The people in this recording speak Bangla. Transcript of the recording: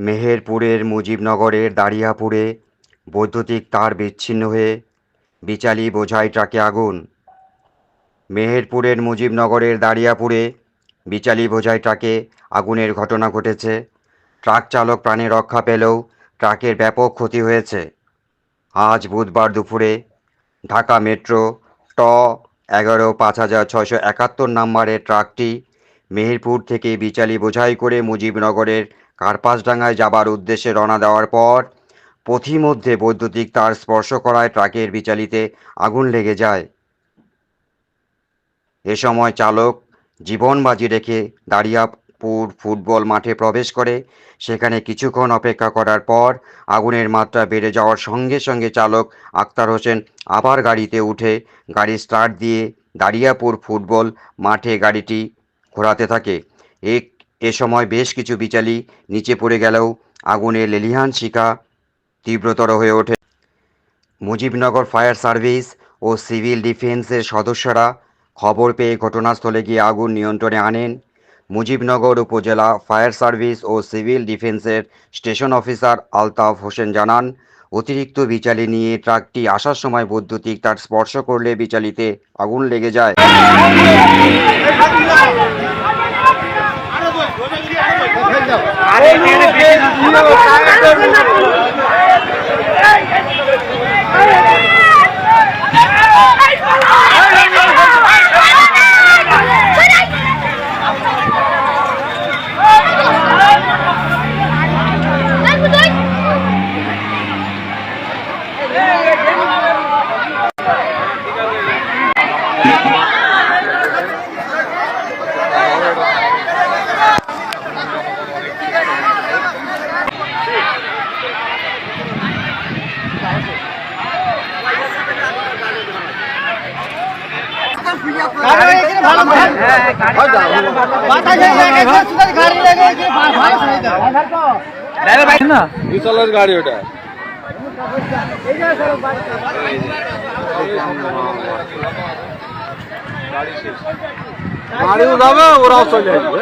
মেহেরপুরের মুজিবনগরের দারিয়াপুরে বৈদ্যুতিক তার বিচ্ছিন্ন হয়ে বিচালি বোঝাই ট্রাকে আগুন। মেহেরপুরের মুজিবনগরের দারিয়াপুরে বিচালি বোঝাই ট্রাকে আগুনের ঘটনা ঘটেছে। ট্রাক চালক প্রাণে রক্ষা পেলেও ট্রাকের ব্যাপক ক্ষতি হয়েছে। আজ বুধবার দুপুরে ঢাকা মেট্রো ট এগারো পাঁচ হাজার ছয়শো একাত্তর নম্বরের ট্রাকটি মেহেরপুর থেকে বিচালি বোঝাই করে মুজিবনগরের কার্পাসডাঙ্গায় যাবার উদ্দেশ্যে রওনা দেওয়ার পর পথিমধ্যে বৈদ্যুতিক তার স্পর্শ করায় ট্রাকের বিচালিতে আগুন লেগে যায়। এ সময় চালক জীবন বাজি রেখে দারিয়াপুর ফুটবল মাঠে প্রবেশ করে। সেখানে কিছুক্ষণ অপেক্ষা করার পর আগুনের মাত্রা বেড়ে যাওয়ার সঙ্গে সঙ্গে চালক আক্তার হোসেন আবার গাড়িতে উঠে গাড়ি স্টার্ট দিয়ে দারিয়াপুর ফুটবল মাঠে গাড়িটি ঘোরাতে থাকে। এ এ সময় বেশ কিছু বিচালি নিচে পড়ে গেলেও আগুনের লেলিহান শিখা তীব্রতর হয়ে ওঠে। মুজিবনগর ফায়ার সার্ভিস ও সিভিল ডিফেন্সের সদস্যরা খবর পেয়ে ঘটনাস্থলে গিয়ে আগুন নিয়ন্ত্রণে আনেন। মুজিবনগর উপজেলা ফায়ার সার্ভিস ও সিভিল ডিফেন্সের স্টেশন অফিসার আলতাফ হোসেন জানান, অতিরিক্ত বিচালি নিয়ে ট্রাকটি আসার সময় বৈদ্যুতিক তার স্পর্শ করলে বিচালিতে আগুন লেগে যায়। ভালো বিশালের গাড়ি ওটা গাড়ি যাবে ওরাও চলে আসবে।